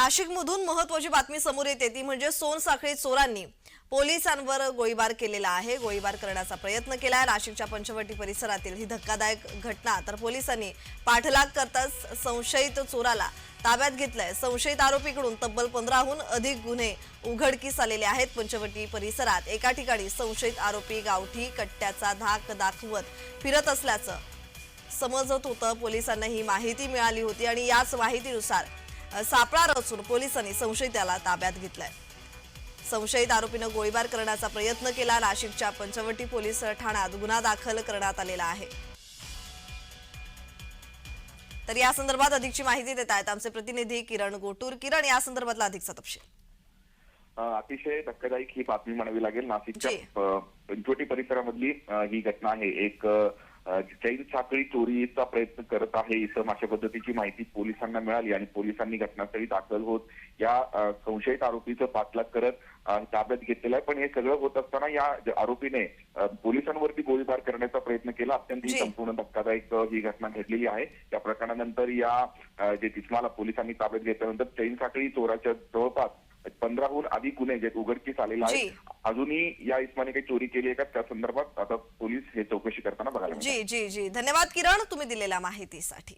नाशिकमधून महत्वाची बातमी समोर येते. ती म्हणजे सोनसाखळी चोरांनी पोलिसांवर गोळीबार केलेला आहे. गोळीबार करण्याचा प्रयत्न केला आहे नाशिकच्या पंचवटी परिसरातील ही धक्कादायक घटना तर पोलिसांनी पाठलाग करताच संशयित चोराला ताब्यात घेतलंय. संशयित आरोपीकडून तब्बल पंधराहून अधिक गुन्हे उघडकीस आलेले आहेत. पंचवटी परिसरात एका ठिकाणी संशयित आरोपी गावठी कट्ट्याचा धाक दाखवत फिरत असल्याचं समजत होतं. पोलिसांना ही माहिती मिळाली होती आणि याच माहितीनुसार सापळा रचून पोलिसांनी संशयिताला ताब्यात घेतलाय. संशयित आरोपीनं गोळीबार करण्याचा प्रयत्न केला. नाशिकच्या पंचवटी पोलीस ठाण्यात गुन्हा दाखल करण्यात आलेला आहे. तर या संदर्भात अधिकची माहिती देत आहेत आमचे प्रतिनिधी किरण गोटूर. किरण या संदर्भातला अधिकचा तपशील. अतिशय धक्कादायक ही बातमी म्हणावी लागेल. नाशिकच्या पंचवटी परिसरामधली ही घटना आहे. एक चैन साखळी चोरीचा प्रयत्न करत आहे इसम अशा पद्धतीची माहिती पोलिसांना मिळाली आणि पोलिसांनी घटनास्थळी दाखल होत या संशयित आरोपीचं पाठलाग करत ताब्यात घेतलेलं आहे. पण हे सगळं होत असताना या आरोपीने पोलिसांवरती गोळीबार करण्याचा प्रयत्न केला. अत्यंत ही. संपूर्ण धक्कादायक ही घटना घडलेली आहे. या प्रकरणानंतर या जे तिस्माला पोलिसांनी ताब्यात घेतल्यानंतर चैन साखळी चोराच्या जवळपास पंधराहून अधिक गुन्हे जे उघडकीस आलेले. आहेत अजूनही या इस्माने काही चोरी केली आहे का? त्या संदर्भात आता पोलीस हे चौकशी करताना बघायला. जी जी जी. धन्यवाद किरण. तुम्ही दिलेल्या माहितीसाठी.